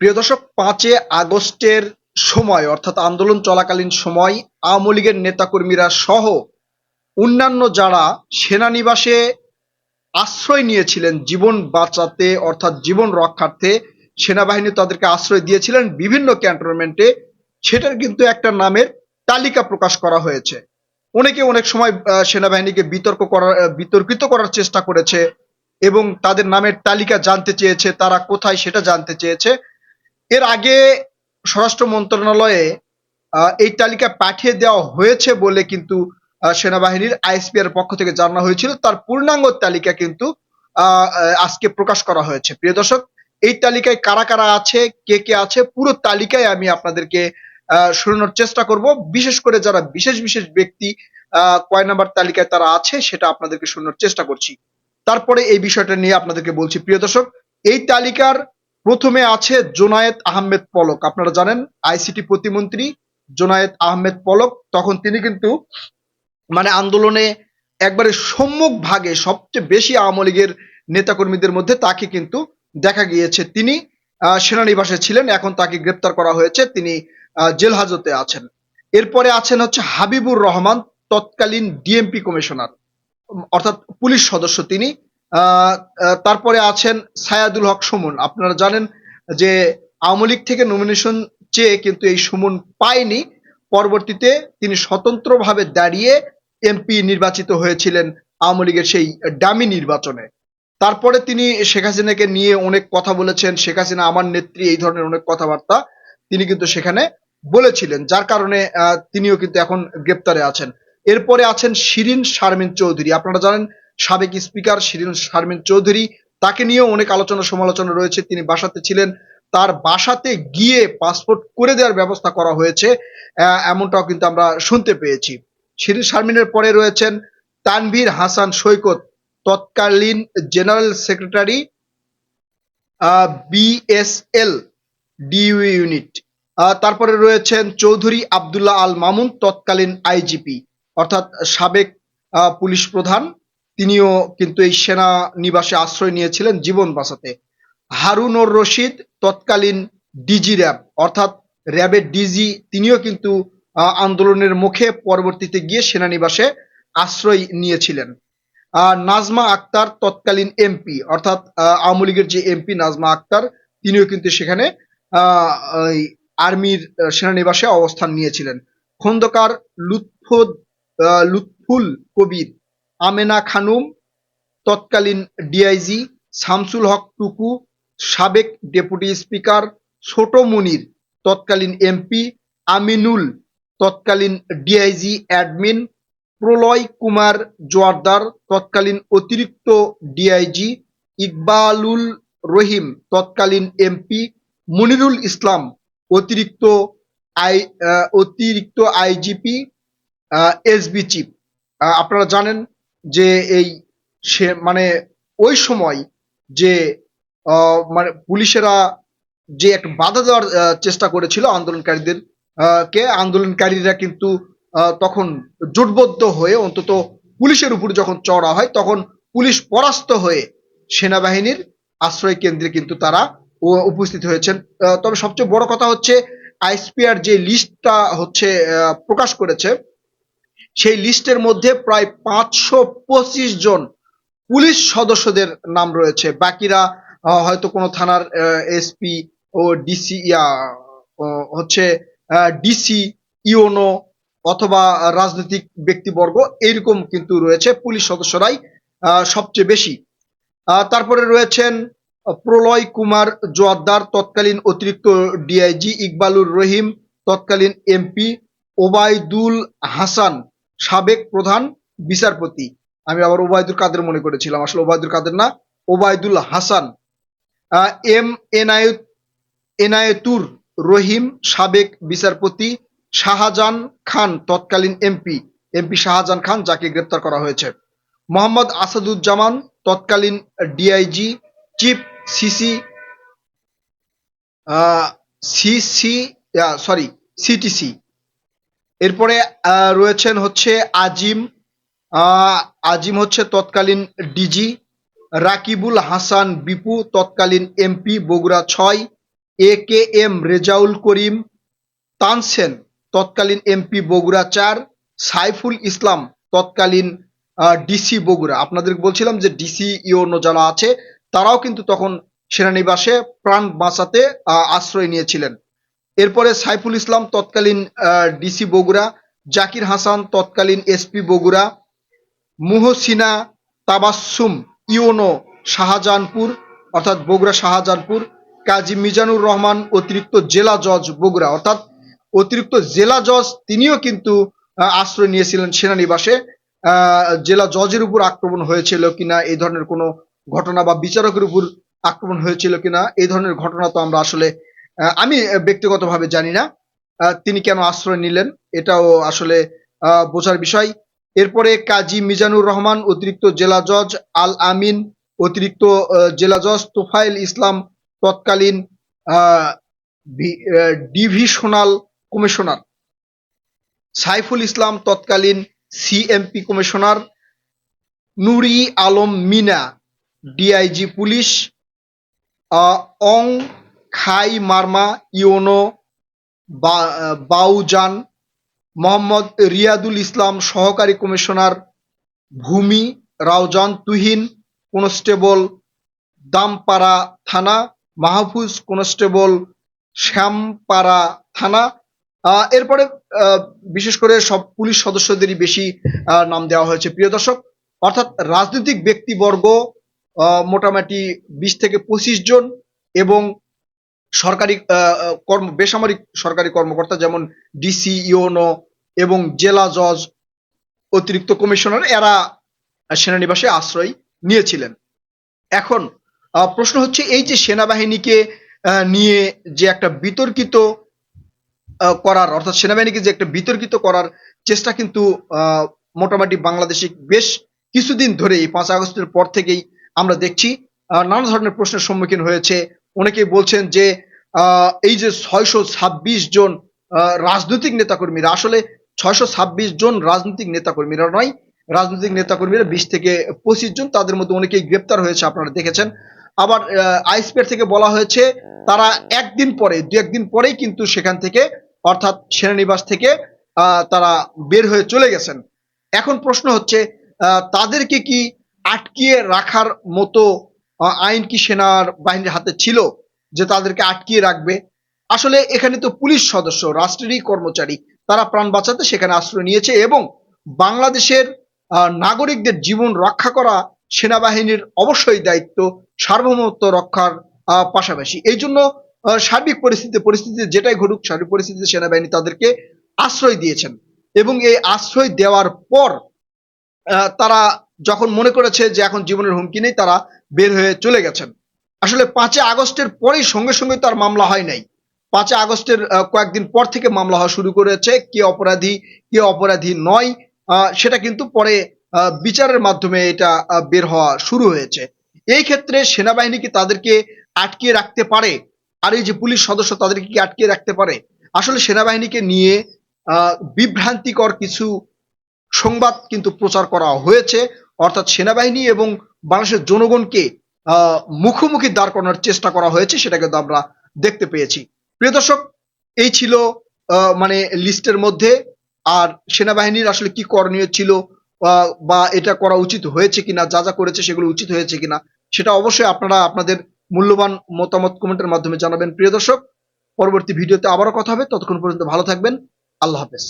প্রিয় দর্শক, পাঁচে আগস্টের সময়, অর্থাৎ আন্দোলন চলাকালীন সময়, আওয়ামী লীগের নেতাকর্মীরা সহ অন্যান্য যারা সেনানিবাসে আশ্রয় নিয়েছিলেন জীবন বাঁচাতে, অর্থাৎ জীবন রক্ষার্থে, সেনাবাহিনী তাদেরকে আশ্রয় দিয়েছিলেন বিভিন্ন ক্যান্টনমেন্টে, সেটার কিন্তু একটা নামের তালিকা প্রকাশ করা হয়েছে। অনেকে অনেক সময় সেনাবাহিনীকে বিতর্ক করার বিতর্কিত করার চেষ্টা করেছে এবং তাদের নামের তালিকা জানতে চেয়েছে, তারা কোথায় সেটা জানতে চেয়েছে। এর আগে স্বরাষ্ট্র মন্ত্রণালয়ে এই তালিকা পাঠিয়ে দেওয়া হয়েছে বলে কিন্তু সেনাবাহিনীর আইএসপি এর পক্ষ থেকে জানানো হয়েছিল। তার পূর্ণাঙ্গ তালিকা কিন্তু আজকে প্রকাশ করা হয়েছে। প্রিয় দর্শক, এই তালিকায় কারা কারা আছে, কে কে আছে, পুরো তালিকায় আমি আপনাদেরকে শোনানোর চেষ্টা করব। বিশেষ করে যারা বিশেষ বিশেষ ব্যক্তি কয় নাম্বার তালিকায় তারা আছে, সেটা আপনাদেরকে শোনানোর চেষ্টা করছি। তারপরে এই বিষয়টা নিয়ে আপনাদেরকে বলছি। প্রিয় দর্শক, এই তালিকার প্রথমে আছে জোনায়েত আহমেদ পলক। আপনারা জানেন আইসিটি প্রতিমন্ত্রী জোনায়েত আহমেদ পলক। তখন তিনি কিন্তু মানে আন্দোলনে একবারে সম্মুখ ভাগে সবচেয়ে বেশি আওয়ামী লীগের নেতাকর্মীদের মধ্যে তাকে কিন্তু দেখা গিয়েছে। তিনি সেনানিবাসে ছিলেন, এখন তাকে গ্রেপ্তার করা হয়েছে। তিনি জেল হাজতে আছেন। এরপরে আছেন হচ্ছে হাবিবুর রহমান, তৎকালীন ডিএমপি কমিশনার, অর্থাৎ পুলিশ সদস্য তিনি। তারপরে আছেন সায়াদুল হক সুমন। আপনারা জানেন যে আওয়ামী লীগ থেকে নমিনেশন চেয়ে কিন্তু এই সুমন পায়নি। পরবর্তীতে তিনি স্বতন্ত্রভাবে দাঁড়িয়ে এমপি নির্বাচিত হয়েছিলেন আওয়ামী লীগের সেই ডামি নির্বাচনে। তারপরে তিনি শেখ হাসিনাকে নিয়ে অনেক কথা বলেছেন। শেখ হাসিনা আমার নেত্রী, এই ধরনের অনেক কথাবার্তা তিনি কিন্তু সেখানে বলেছিলেন, যার কারণে তিনিও কিন্তু এখন গ্রেপ্তারে আছেন। এরপরে আছেন শিরিন শারমিন চৌধুরী। আপনারা জানেন সাবেক স্পিকার শিরিন শারমিন চৌধুরী। তাকে নিয়েও অনেক আলোচনা সমালোচনা রয়েছে। তিনি বাসাতে ছিলেন। তার বাসাতে গিয়ে পাসপোর্ট করে দেওয়ার ব্যবস্থা করা হয়েছে। এমনটাও কিন্তু আমরা শুনতে পেয়েছি। শিরিন শারমিনের পরে রয়েছেন তানভীর হাসান সৈকত, তৎকালীন general secretary BSL DU unit. তারপরে রয়েছেন চৌধুরী আব্দুল্লাহ আল মামুন, তৎকালীন আইজিপি, অর্থাৎ সাবেক পুলিশ প্রধান। তিনিও কিন্তু এই সেনা নিবাসে আশ্রয় নিয়েছিলেন জীবন বাঁচাতে। হারুনুর রশিদ তৎকালীন ডিজি র্যাব, অর্থাৎ র্যাবের ডিজি তিনিও কিন্তু আন্দোলনের মুখে পরবর্তীতে গিয়ে সেনানিবাসে আশ্রয় নিয়েছিলেন। নাজমা আক্তার তৎকালীন এমপি, অর্থাৎ আওয়ামী লীগের যে এমপি নাজমা আক্তার, তিনিও কিন্তু সেখানে আর্মির সেনানিবাসে অবস্থান নিয়েছিলেন। খন্দকার লুৎফুদ লুৎফুল কবির আমেনা খানুম, তৎকালীন ডিআইজি শামসুল হক টুকু, সাবেক ডেপুটি স্পিকার ছোট মুনির, তৎকালীন এমপি আমিনুল, তৎকালীন ডিআইজি অ্যাডমিন প্রলয় কুমার জোয়ারদার, তৎকালীন অতিরিক্ত ডিআইজি ইকবালুল রহিম, তৎকালীন এমপি মনিরুল ইসলাম, অতিরিক্ত আই অতিরিক্ত আইজিপি এসবি চিফ। আপনারা জানেন যে এই সে মানে ওই সময় যে মানে পুলিশেরা যে একটা বাধা দেওয়ার চেষ্টা করেছিল আন্দোলনকারীদের কে? আন্দোলনকারীরা কিন্তু তখন জোটবদ্ধ হয়ে অন্তত পুলিশের উপর যখন চড়া হয়, তখন পুলিশ পরাস্ত হয়ে সেনাবাহিনীর আশ্রয় কেন্দ্রে কিন্তু তারা উপস্থিত হয়েছেন। তবে সবচেয়ে বড় কথা হচ্ছে আইসপিআর যে লিস্টটা হচ্ছে প্রকাশ করেছে সেই লিস্টের মধ্যে প্রায় পাঁচশো পঁচিশ জন পুলিশ সদস্যদের নাম রয়েছে। বাকিরা হয়তো কোনো থানার এসপি ও ডিসি, ইয়া হচ্ছে ডিসি, ইওনো অথবা রাজনৈতিক ব্যক্তিবর্গ এইরকম কিন্তু রয়েছে পুলিশ সদস্যরাই সবচেয়ে বেশি। তারপরে রয়েছেন প্রলয় কুমার জোয়াদ্দার তৎকালীন অতিরিক্ত ডিআইজি ইকবালুর রহিম, তৎকালীন এমপি ওবায়দুল হাসান। সাবেক প্রধান বিচারপতি। আমি আবার ওবায়দুল কাদের মনে করেছিলাম, আসলে ওবায়দুল কাদের না, ওবায়দুল হাসান। এম এনায়েত, এনায়েতুর রহিম সাবেক বিচারপতি শাহজাহান খান, তৎকালীন এমপি। এমপি শাহজাহান খান, যাকে গ্রেপ্তার করা হয়েছে। মোহাম্মদ আসাদুজ্জামান, তৎকালীন DIG, chief CC CC sorry, CTC. এরপরে রয়েছেন হচ্ছে আজিম। আজিম হচ্ছে তৎকালীন ডিজি। রাকিবুল হাসান বিপু, তৎকালীন এমপি, বগুড়া ছয়। A K M Rezaul Karim. Tansen, তৎকালীন এমপি, বগুড়া চার। সাইফুল ইসলাম, তৎকালীন ডিসি, বগুড়া। আপনাদের বলছিলাম যে ডিসি, ইওনো যারা আছে, তারাও কিন্তু তখন সেনানিবাসে প্রাণ বাঁচাতে আশ্রয় নিয়েছিলেন। এরপরে সাইফুল ইসলাম, তৎকালীন ডিসি বগুড়া, জাকির হাসান, তৎকালীন এসপি বগুড়া, মুহসিনা তাবাসসুম, ইওনো শাহজাহানপুর, অর্থাৎ বগুড়া শাহজাহানপুর, কাজী মিজানুর রহমান, অতিরিক্ত জেলা জজ বগুড়া, অর্থাৎ অতিরিক্ত জেলা জজ তিনিও কিন্তু আশ্রয় নিয়েছিলেন সেনানিবাসে। জেলা জজের উপর আক্রমণ হয়েছিল কিনা, এই ধরনের কোনো ঘটনা বা বিচারকের উপর আক্রমণ হয়েছিল কিনা, এই ধরনের ঘটনা তো আমরা আসলে আমি ব্যক্তিগতভাবে জানি না। তিনি কেন আশ্রয় নিলেন, এটাও আসলে বোঝার বিষয়। এরপরে কাজী মিজানুর রহমান, অতিরিক্ত জেলা জজ আল আমিন, অতিরিক্ত জেলা জজ তোফাইল ইসলাম, তৎকালীন ডিভিশনাল কমিশনার। সাইফুল ইসলাম, তৎকালীন CMP commissioner. Nuri Alam Mina, DIG police. Aung Khai Marma, UNO Baujan, Mohammad Riadul Islam, সহকারী কমিশনার, ভূমি রাউজান তুহিন, কনস্টেবল, দামপাড়া থানা, মাহফুজ কনস্টেবল, শ্যামপাড়া থানা। এরপরে বিশেষ করে সব পুলিশ সদস্যদেরই বেশি নাম দেওয়া হয়েছে। প্রিয় দর্শক, অর্থাৎ রাজনৈতিক ব্যক্তিবর্গ মোটামুটি বিশ থেকে পঁচিশ জন এবং সরকারি কর্ম, বেসামরিক সরকারি কর্মকর্তা যেমন ডিসি ইওনো এবং জেলা জজ, অতিরিক্ত কমিশনার, এরা সেনানিবাসে আশ্রয় নিয়েছিলেন। এখন প্রশ্ন হচ্ছে এই যে সেনাবাহিনীকে নিয়ে যে একটা বিতর্কিত করার, অর্থাৎ সেনাবাহিনীকে যে একটা বিতর্কিত করার চেষ্টা কিন্তু মোটামুটি বাংলাদেশে বেশ কিছুদিন ধরে এই পাঁচ আগস্টের পর থেকেই আমরা দেখছি নানা ধরনের প্রশ্নের সম্মুখীন হয়েছে অনেকেই বলছেন যে এই যে ছয়শো ছাব্বিশ জন রাজনৈতিক নেতাকর্মীরা, আসলে ছয়শো ছাব্বিশ জন রাজনৈতিক নেতাকর্মীরা নয়, রাজনৈতিক নেতাকর্মীরা বিশ থেকে পঁচিশ জন, তাদের মধ্যে অনেকেই গ্রেপ্তার হয়েছে, আপনারা দেখেছেন। আবার আইসপের থেকে বলা হয়েছে, তারা একদিন পরে, দু একদিন পরেই কিন্তু সেখান থেকে, অর্থাৎ সেনানিবাস থেকে তারা বের হয়ে চলে গেছেন। এখন প্রশ্ন হচ্ছে তাদেরকে কি আটকিয়ে রাখার মতো আইন কি সেনার বাহিনীর হাতে ছিল যে তাদেরকে আটকিয়ে রাখবে? আসলে এখানে তো পুলিশ সদস্য, রাষ্ট্রেরই কর্মচারী, তারা প্রাণ বাঁচাতে সেখানে আশ্রয় নিয়েছে এবং বাংলাদেশের নাগরিকদের জীবন রক্ষা করা সেনাবাহিনীর অবশ্যই দায়িত্ব, সার্বভৌমত্ব রক্ষার পাশাপাশি। এই জন্য সার্বিক পরিস্থিতি পরিস্থিতি যেটাই ঘটুক, সার্বিক পরিস্থিতিতে সেনাবাহিনী তাদেরকে আশ্রয় দিয়েছেন এবং এই আশ্রয় দেওয়ার পর তারা যখন মনে করেছে যে এখন জীবনের হুমকি নেই, তারা বের হয়ে চলে গেছেন। আসলে পাঁচই আগস্টের পরেই সঙ্গে সঙ্গে তার মামলা হয় নাই। পাঁচই আগস্টের কয়েকদিন পর থেকে মামলা হওয়া শুরু করেছে। কে অপরাধী কে অপরাধী নয় সেটা কিন্তু পরে বিচারের মাধ্যমে এটা বের হওয়া শুরু হয়েছে। এই ক্ষেত্রে সেনাবাহিনী কি তাদেরকে আটকিয়ে রাখতে পারে? আর এই যে পুলিশ সদস্য তাদেরকে কি আটকিয়ে রাখতে পারে? আসলে সেনাবাহিনীকে নিয়ে বিভ্রান্তিকর কিছু সংবাদ কিন্তু প্রচার করা হয়েছে। অর্থাৎ সেনাবাহিনী এবং বাংলাদেশের জনগণকে মুখোমুখি দাঁড় করানোর চেষ্টা করা হয়েছে, সেটা কিন্তু আমরা দেখতে পেয়েছি। প্রিয় দর্শক, এই ছিল মানে লিস্টের মধ্যে, আর সেনাবাহিনীর আসলে কি করণীয় ছিল বা এটা করা উচিত হয়েছে কিনা, যা যা করেছে সেগুলো উচিত হয়েছে কিনা, সেটা অবশ্যই আপনারা আপনাদের মূল্যবান মতামত কমেন্টের মাধ্যমে জানাবেন। প্রিয় দর্শক, পরবর্তী ভিডিওতে আবারও কথা হবে। ততক্ষণ পর্যন্ত ভালো থাকবেন। আল্লাহ হাফেজ।